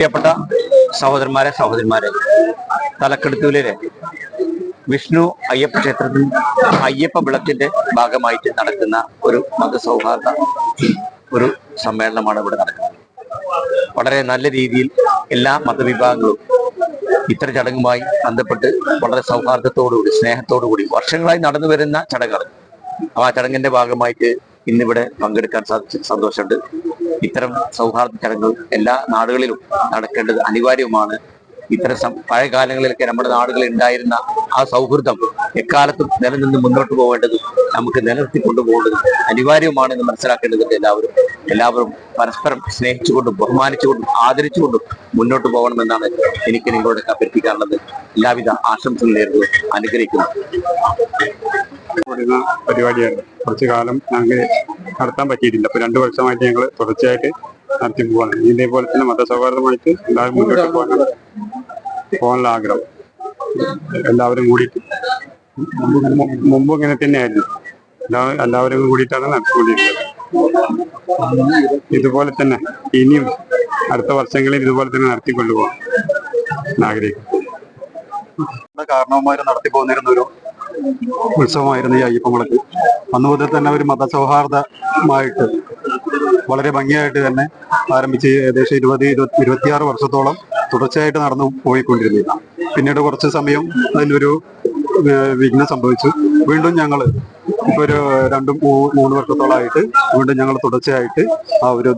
പ്രിയപ്പെട്ട സഹോദരന്മാരെ സഹോദരിമാരെ തലക്കെടുത്തൂലിലെ വിഷ്ണു അയ്യപ്പ ക്ഷേത്രത്തിൽ അയ്യപ്പ വിളക്കിന്റെ ഭാഗമായിട്ട് നടക്കുന്ന ഒരു മതസൗഹാർദ്ദ ഒരു സമ്മേളനമാണ് ഇവിടെ നടക്കുന്നത്. വളരെ നല്ല രീതിയിൽ എല്ലാ മതവിഭാഗങ്ങളും ഇത്തരം ചടങ്ങുമായി ബന്ധപ്പെട്ട് വളരെ സൗഹാർദ്ദത്തോടുകൂടി സ്നേഹത്തോടുകൂടി വർഷങ്ങളായി നടന്നു വരുന്ന ചടങ്ങുകൾ ആ ചടങ്ങിന്റെ ഭാഗമായിട്ട് ഇന്നിവിടെ പങ്കെടുക്കാൻ സാധിച്ച സന്തോഷമുണ്ട്. ഇത്തരം സൗഹാർദ്ദ ചടങ്ങുകൾ എല്ലാ നാടുകളിലും നടക്കേണ്ടത് അനിവാര്യവുമാണ്. ഇത്തരം പഴയ കാലങ്ങളിലൊക്കെ നമ്മുടെ നാടുകളിൽ ഉണ്ടായിരുന്ന ആ സൗഹൃദം എക്കാലത്തും നിലനിന്ന് മുന്നോട്ട് പോകേണ്ടതും നമുക്ക് നിലനിർത്തി കൊണ്ടുപോകേണ്ടതും അനിവാര്യമാണെന്ന് മനസ്സിലാക്കേണ്ടതുണ്ട് എല്ലാവരും. എല്ലാവരും പരസ്പരം സ്നേഹിച്ചുകൊണ്ടും ബഹുമാനിച്ചുകൊണ്ടും ആദരിച്ചുകൊണ്ടും മുന്നോട്ട് പോകണമെന്നാണ് എനിക്ക് നിങ്ങളോട് അഭ്യർത്ഥിക്കാനുള്ളത്. എല്ലാവിധ ആശംസകൾ നേരുന്നു. അനുഗ്രഹിക്കുന്നു. പരിപാടിയാണ്. കുറച്ചു കാലം ഞങ്ങൾക്ക് നടത്താൻ പറ്റിയിട്ടില്ല. അപ്പൊ രണ്ടു വർഷമായിട്ട് ഞങ്ങൾ തുടർച്ചയായിട്ട് നടത്തി പോവാണ്. ഇതേപോലെ തന്നെ മതസൗഹാർദ്ദമായിട്ട് എല്ലാവരും മുന്നോട്ട് പോകാനാണ് പോകാനുള്ള ആഗ്രഹം. എല്ലാവരും കൂടിയിട്ട് മുമ്പ് ഇങ്ങനെ തന്നെയായിരുന്നു. എല്ലാ- എല്ലാവരും കൂടിയിട്ടാണ് നടത്തിക്കൊണ്ടിരിക്കുന്നത് ഇതുപോലെ തന്നെ ഇനിയും അടുത്ത വർഷങ്ങളിൽ ഇതുപോലെ തന്നെ നടത്തിക്കൊണ്ടുപോകാം ആഗ്രഹിക്കും കാരണവന്മാര് നടത്തി പോന്നിരുന്ന ഒരു ഉത്സവമായിരുന്നു ഈ അയ്യപ്പമുളക്ക് അന്ന് മുതൽ തന്നെ ഒരു മതസൗഹാർദ്ദമായിട്ട് വളരെ ഭംഗിയായിട്ട് തന്നെ ആരംഭിച്ച് ഏകദേശം ഇരുപത് ഇരുപത്തി ഇരുപത്തിയാറ് വർഷത്തോളം തുടർച്ചയായിട്ട് നടന്നു പോയിക്കൊണ്ടിരുന്നില്ല പിന്നീട് കുറച്ച് സമയം അതിനൊരു ഏഹ്, വിഘ്നം സംഭവിച്ചു. വീണ്ടും ഞങ്ങൾ ഒരു രണ്ടും മൂന്ന് വർഷത്തോളമായിട്ട് വീണ്ടും ഞങ്ങൾ തുടർച്ചയായിട്ട് ആ ഒരു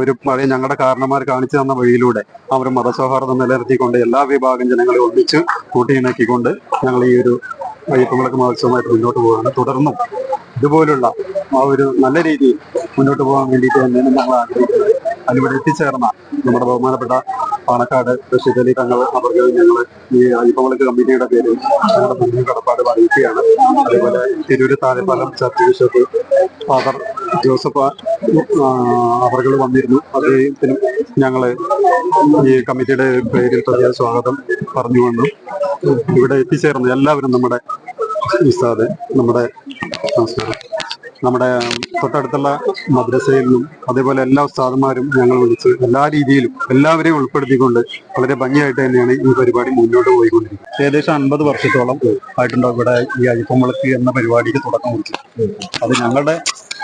ഒരു പഴയ ഞങ്ങളുടെ കാരണന്മാർ കാണിച്ചു തന്ന വഴിയിലൂടെ ആ ഒരു മതസൗഹാർദ്ദം നിലനിർത്തിക്കൊണ്ട് എല്ലാ വിഭാഗം ജനങ്ങളെ ഒന്നിച്ച് കൂട്ടിയിണക്കിക്കൊണ്ട് ഞങ്ങൾ ഈ ഒരു അയ്യപ്പവിളക്ക് മഹോത്സവമായിട്ട് മുന്നോട്ട് പോവുകയാണ് തുടർന്നും ഇതുപോലുള്ള ആ ഒരു നല്ല രീതിയിൽ മുന്നോട്ട് പോകാൻ വേണ്ടിയിട്ട് തന്നെയാണ് ഞങ്ങൾ ആഗ്രഹിക്കുന്നത്. അതിലൂടെ എത്തിച്ചേർന്ന നമ്മുടെ ബഹുമാനപ്പെട്ട പാണക്കാട് റഷീദ് തങ്ങൾ അവർക്ക് ഞങ്ങൾ ഈ അയ്യപ്പവിളക്ക് കമ്മിറ്റിയുടെ പേരിൽ ഞങ്ങളുടെ മുന്നിൽ കടപ്പാട് അറിയിക്കുകയാണ് അതേപോലെ Tirur Thazhepalam church bishop father Joseph അവർ വന്നിരുന്നു. അദ്ദേഹത്തിനും ഞങ്ങൾ ഈ കമ്മിറ്റിയുടെ പേരിൽ പ്രത്യേക സ്വാഗതം പറഞ്ഞുകൊണ്ടും ഇവിടെ എത്തിച്ചേർന്ന എല്ലാവരും നമ്മുടെ ഉസ്താദ് നമ്മുടെ നമസ്കാരം നമ്മുടെ തൊട്ടടുത്തുള്ള മദ്രസയിൽ നിന്നും അതേപോലെ എല്ലാ ഉസ്താദന്മാരും ഞങ്ങൾ വിളിച്ച് എല്ലാ രീതിയിലും എല്ലാവരെയും ഉൾപ്പെടുത്തിക്കൊണ്ട് വളരെ ഭംഗിയായിട്ട് തന്നെയാണ് ഈ പരിപാടി മുന്നോട്ട് പോയിക്കൊണ്ടിരിക്കുന്നത്. ഏകദേശം അൻപത് വർഷത്തോളം ആയിട്ടുണ്ടാവും ഇവിടെ ഈ അയ്യപ്പമുളക്ക് എന്ന പരിപാടിക്ക് തുടക്കം കുറിച്ചു അത് ഞങ്ങളുടെ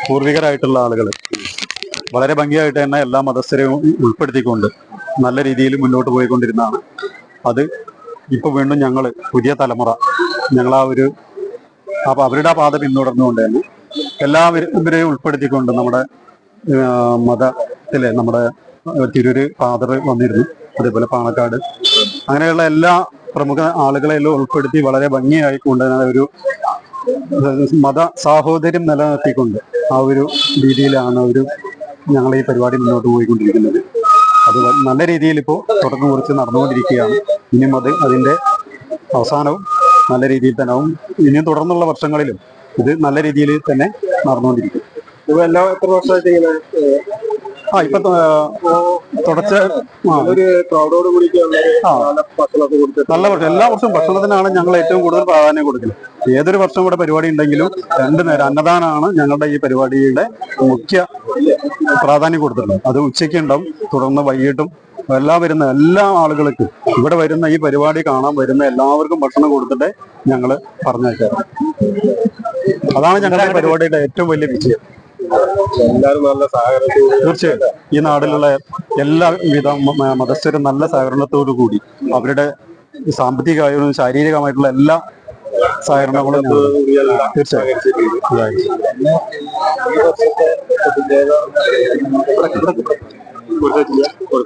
പൂർവികരായിട്ടുള്ള ആളുകൾ വളരെ ഭംഗിയായിട്ട് തന്നെ എല്ലാ മതസ്ഥരെയും ഉൾപ്പെടുത്തിക്കൊണ്ട് നല്ല രീതിയിൽ മുന്നോട്ട് പോയിക്കൊണ്ടിരുന്നതാണ്. അത് ഇപ്പൊ വീണ്ടും ഞങ്ങൾ പുതിയ തലമുറ. ഞങ്ങൾ ആ ഒരു അപ്പൊ അവരുടെ ആ പാത പിന്തുടർന്നുകൊണ്ട് തന്നെ എല്ലാവരും ഇവരെയും ഉൾപ്പെടുത്തിക്കൊണ്ട് നമ്മുടെ മതത്തിലെ നമ്മുടെ തിരൂര് ഫാദർ വന്നിരുന്നു. അതേപോലെ പാണക്കാട്. അങ്ങനെയുള്ള എല്ലാ പ്രമുഖ ആളുകളെല്ലാം ഉൾപ്പെടുത്തി വളരെ ഭംഗിയായി കൊണ്ടുവരുന്ന ഒരു മത സാഹോദര്യം നിലനിർത്തിക്കൊണ്ട് ആ ഒരു രീതിയിലാണ് ഒരു ഞങ്ങൾ ഈ പരിപാടി മുന്നോട്ട് പോയിക്കൊണ്ടിരിക്കുന്നത്. അത് നല്ല രീതിയിൽ ഇപ്പോൾ തുടക്കം കുറിച്ച് നടന്നുകൊണ്ടിരിക്കുകയാണ്. ഇനിയും അത് അതിന്റെ അവസാനവും നല്ല രീതിയിൽ തന്നെ ആവും. ഇനിയും തുടർന്നുള്ള വർഷങ്ങളിലും ഇത് നല്ല രീതിയിൽ തന്നെ നടന്നുകൊണ്ടിരിക്കും. എല്ലാ എത്ര വർഷമായിട്ട് ആ ഇപ്പൊ കൊടുത്ത് നല്ല വർഷം എല്ലാ വർഷവും ഭക്ഷണത്തിനാണ് ഞങ്ങൾ ഏറ്റവും കൂടുതൽ പ്രാധാന്യം കൊടുക്കുന്നത്. ഏതൊരു വർഷം ഇവിടെ പരിപാടി ഉണ്ടെങ്കിലും രണ്ടു നേരം അന്നദാനമാണ് ഞങ്ങളുടെ ഈ പരിപാടിയുടെ മുഖ്യ പ്രാധാന്യം കൊടുത്തിട്ടുള്ളത്. അത് ഉച്ചയ്ക്ക് ഉണ്ടാവും തുടർന്ന് വൈകിട്ടും എല്ലാ വരുന്ന എല്ലാ ആളുകൾക്കും ഇവിടെ വരുന്ന ഈ പരിപാടി കാണാൻ വരുന്ന എല്ലാവർക്കും ഭക്ഷണം കൊടുത്തിട്ട് ഞങ്ങൾ പറഞ്ഞേക്കാം അതാണ് ഞങ്ങളുടെ പരിപാടിയുടെ ഏറ്റവും വലിയ വിജയം. എല്ലാവരും നല്ല സഹകരണത്തോട് തീർച്ചയായിട്ടും ഈ നാട്ടിലുള്ള എല്ലാവിധ മതസ്ഥരും നല്ല സഹകരണത്തോടു കൂടി അവരുടെ സാമ്പത്തികമായും ശാരീരികമായിട്ടുള്ള എല്ലാ സഹകരണങ്ങളും തീർച്ചയായും.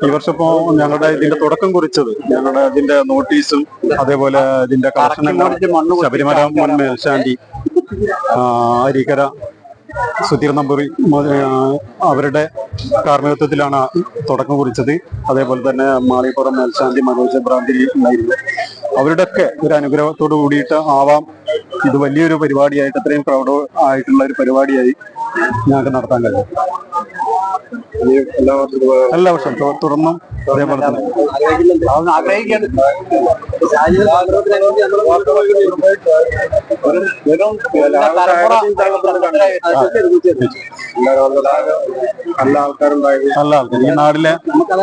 ഈ വർഷം ഇപ്പോ ഞങ്ങളുടെ ഇതിന്റെ തുടക്കം കുറിച്ചത് ഞങ്ങളുടെ ഇതിന്റെ നോട്ടീസും അതേപോലെ ഇതിന്റെ കളക്ഷൻ ശബരിമല മുൻ മേൽശാന്തി അരീക്കര സുധീർ നമ്പൂരി അവരുടെ കാർമ്മികത്വത്തിലാണ് തുടക്കം കുറിച്ചത്. അതേപോലെ തന്നെ മാളിപ്പുറം മേൽശാന്തി മനോജ് ഭ്രാന്തി ഉണ്ടായിരുന്നു. അവരുടെയൊക്കെ ഒരു അനുഗ്രഹത്തോട് കൂടിയിട്ട് ആവാം. ഇത് വലിയൊരു പരിപാടിയായിട്ട് അത്രയും ക്രൗഡ് ആയിട്ടുള്ള ഒരു പരിപാടിയായി ഞങ്ങൾക്ക് നടത്താൻ കഴിയും. എല്ലാ വർഷവും തുടർന്നും അതേപോലെ തന്നെ. നല്ല ആൾക്കാരുണ്ടായിരുന്നു നല്ല ആൾക്കാർ ഈ നാടിലെ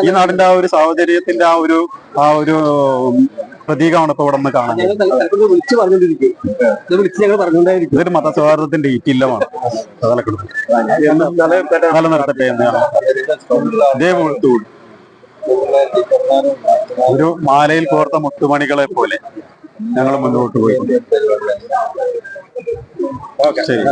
ഈ നാടിന്റെ ആ ഒരു സാഹചര്യത്തിന്റെ ആ ഒരു ആ ഒരു പ്രതീകമാണ് ഇപ്പൊ ഇവിടെ നിന്ന് കാണുന്നത് ഇതൊരു മതസൗഹാർദ്ദത്തിന്റെ ഈറ്റില്ലമാണ്. നിലനിർത്തട്ടെ എന്നാണ് ഒരു മാലയിൽ കോർത്ത മുത്തുമണികളെ പോലെ ഞങ്ങൾ മുന്നോട്ട് പോയി ശരി.